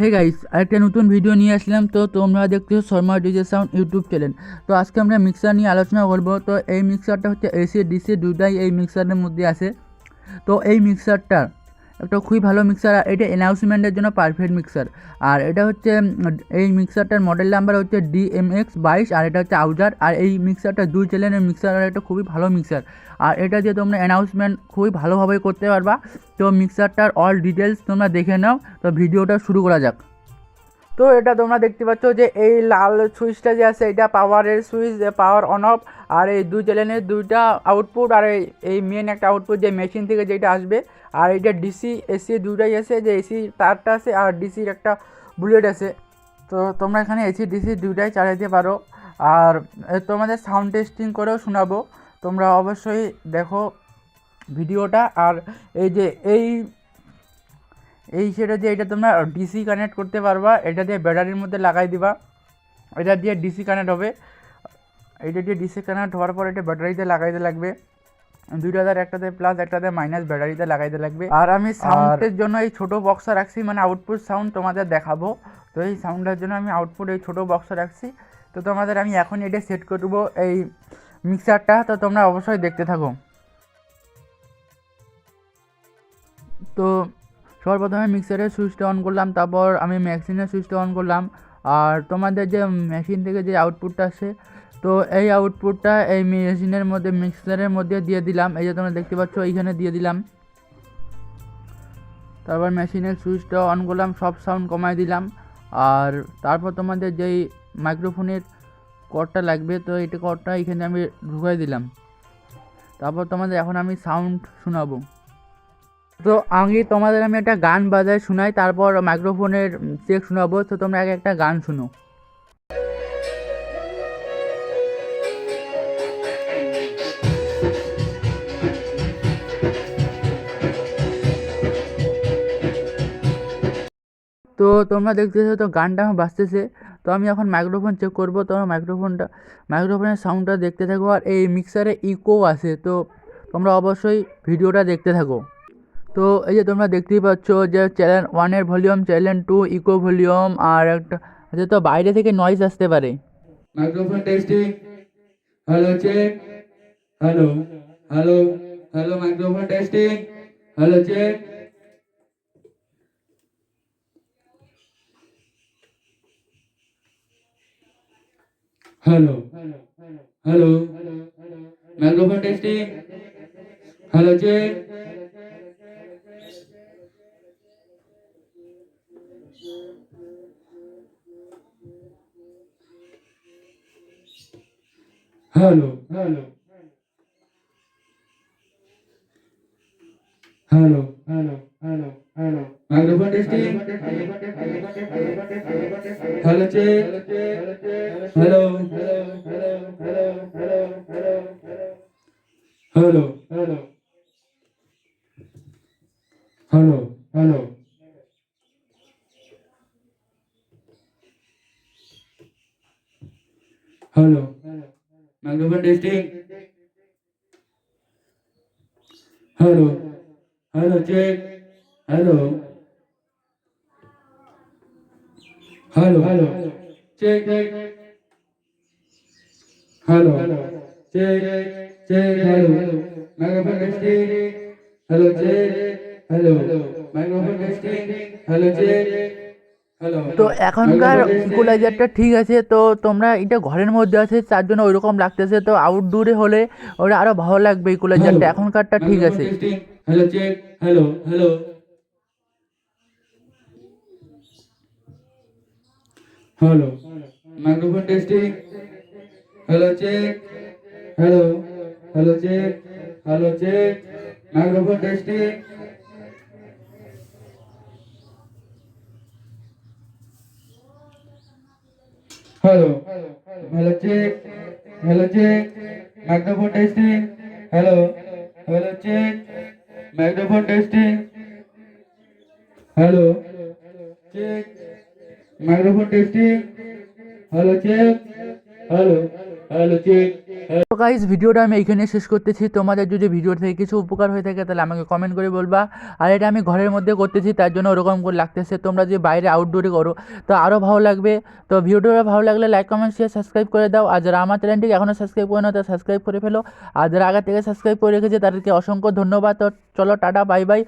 Hey guys আরেকটা নতুন video নিয়ে আসলাম। তো তোমরা দেখতেছো Sharma DJ sound YouTube channel তো আজকে আমরা মিক্সার নিয়ে আলোচনা করব। তো এই মিক্সারটা হচ্ছে এসি ডিসি দুটাই এই মিক্সারের মধ্যে আছে। তো এই মিক্সারটা একটা খুবই ভালো মিক্সার আর এটা অ্যানাউন্সমেন্টের জন্য পারফেক্ট মিক্সার আর এটা হচ্ছে এই মিক্সারটার মডেল নাম্বার হচ্ছে ডিএমএক্স বাইশ, আর এটা হচ্ছে আউজার আর এই মিক্সারটা দুই চ্যানেলের মিক্সার আর এটা খুবই ভালো মিক্সার আর এটা দিয়ে তোমরা অ্যানাউন্সমেন্ট খুবই ভালোভাবে করতে পারবা। তো মিক্সারটার অল ডিটেলস তোমরা দেখে নাও। তো ভিডিওটা শুরু করা যাক। তো এটা তোমরা দেখতে পাচ্ছ যে এই লাল সুইচটা যে আছে, এটা পাওয়ারের সুইচ পাওয়ার অন অফ আর এই দুই চ্যানেলের দুইটা আউটপুট আর এই মেন একটা আউটপুট যে মেশিন থেকে যেটা আসবে, আর এটা ডিসি এসি দুটাই আছে, যে এসি তারটা আছে আর ডিসির একটা বুলেট আছে। তো তোমরা এখানে এসি ডিসি দুইটাই চালাতে পারো। আর তোমাদের সাউন্ড টেস্টিং করেও শোনাবো। তোমরা অবশ্যই দেখো ভিডিওটা। আর এই যে এই এই সেটা দিয়ে এটা তোমরা ডিসি কানেক্ট করতে পারবা, এটা দিয়ে ব্যাটারির মধ্যে লাগাই দিবা। এটা দিয়ে ডিসি কানেক্ট হবে। এটা দিয়ে ডিসি কানেক্ট হওয়ার পর এটা ব্যাটারিতে লাগাইতে লাগবে। দুইটাতে একটাতে প্লাস একটাতে মাইনাস ব্যাটারিতে লাগাইতে লাগবে। আর আমি সাউন্ডের জন্য এই ছোটো বক্সটা রাখছি মানে আউটপুট সাউন্ড তোমাদের দেখাবো। তো এই সাউন্ডের জন্য আমি আউটপুট এই ছোটো বক্সটা রাখছি। তো তোমাদের আমি এখন এটা সেট করব এই মিক্সারটা তো তোমরা অবশ্যই দেখতে থাকো। তো সর্বপ্রথমে মিক্সারের সুইচটা অন করলাম তারপর আমি মেশিনের সুইচটা অন করলাম। আর তোমাদের যে মেশিন থেকে যে আউটপুটটা আসে তো এই আউটপুটটা এই মেশিনের মধ্যে মিক্সারের মধ্যে দিয়ে দিলাম। এই যে তোমরা দেখতে পাচ্ছ, এইখানে দিয়ে দিলাম। তারপর মেশিনের সুইচটা অন করলাম, সব সাউন্ড কমাই দিলাম। আর তারপর তোমাদের যেই মাইক্রোফোনের কর্ডটা লাগবে, তো এইটা কর্ডটা এখানে আমি ঢুকাই দিলাম। তারপর তোমাদের এখন আমি সাউন্ড শোনাবো। তো আগে তোমাদের আমি একটা গান বাজায় শোনাই, তারপর মাইক্রোফোনের চেক শোনাবো। তো তোমরা আগে একটা গান শুনো। তো তোমরা দেখতেছো তো গানটা আমার বাজতেছে তো আমি এখন মাইক্রোফোন চেক করব তোমরা মাইক্রোফোনটা মাইক্রোফোনের সাউন্ডটা দেখতে থাকো আর এই মিক্সারে ইকো আছে তো তোমরা অবশ্যই ভিডিওটা দেখতে থাকো তো এই যে তোমরা দেখতেই পাচ্ছ যে চ্যানেল ওয়ানের volume channel two echo volume আর একটা আচ্ছা তো বাইরে থেকে নয়েজ আসতে পারে Microphone testing. Hello, check. Hello. Hello. Hello, microphone testing. Hello, check. Hello hello microphone testing hello check hello hello hello hello hello hello microphone testing hello check hello hello hello hello hello hello microphone testing hello Hello, Jake. Hello. Hello, hello. Jake, Jake. Hello, hello. Jake, Jake, hello. Microphone testing. Hello, Jake. Hello. Microphone testing. Hello, Jake. তো এখনকার ইকুলাইজারটা ঠিক আছে তো তোমরা এটা ঘরের মধ্যে আছে তার জন্য ওই রকম লাগতেছে তো আউটডোরে হলে ওরা আরও ভালো লাগবে ইকুলাইজারটা এখনকারটা ঠিক আছে। Hello check hello hello hello microphone testing hello check hello hello check hello check microphone testing hello hello check hello check microphone testing hello hello check microphone testing hello check microphone testing hello check hello তো guys ভিডিওটা আমি এইখানে শেষ করতেছি। তোমাদের যদি video থেকে কিছু উপকার হয়ে থাকে, তাহলে আমাকে কমেন্ট করে বলবা। আর এটা আমি ঘরের মধ্যে করতেছি, তার জন্য ওরকম করে লাগতেছে। তোমরা যদি বাইরে আউটডোরে করো, তো আরও ভালো লাগবে। তো ভিডিওটা ভালো লাগলে লাইক কমেন্ট শেয়ার সাবস্ক্রাইব করে দাও। আর যারা আমার চ্যানেলটিকে এখনও সাবস্ক্রাইব করে না তারা সাবস্ক্রাইব করে ফেলো। আর যারা আগে থেকে সাবস্ক্রাইব করে রেখেছে, তাদেরকে অসংখ্য ধন্যবাদ। তো চলো, টাটা বাই বাই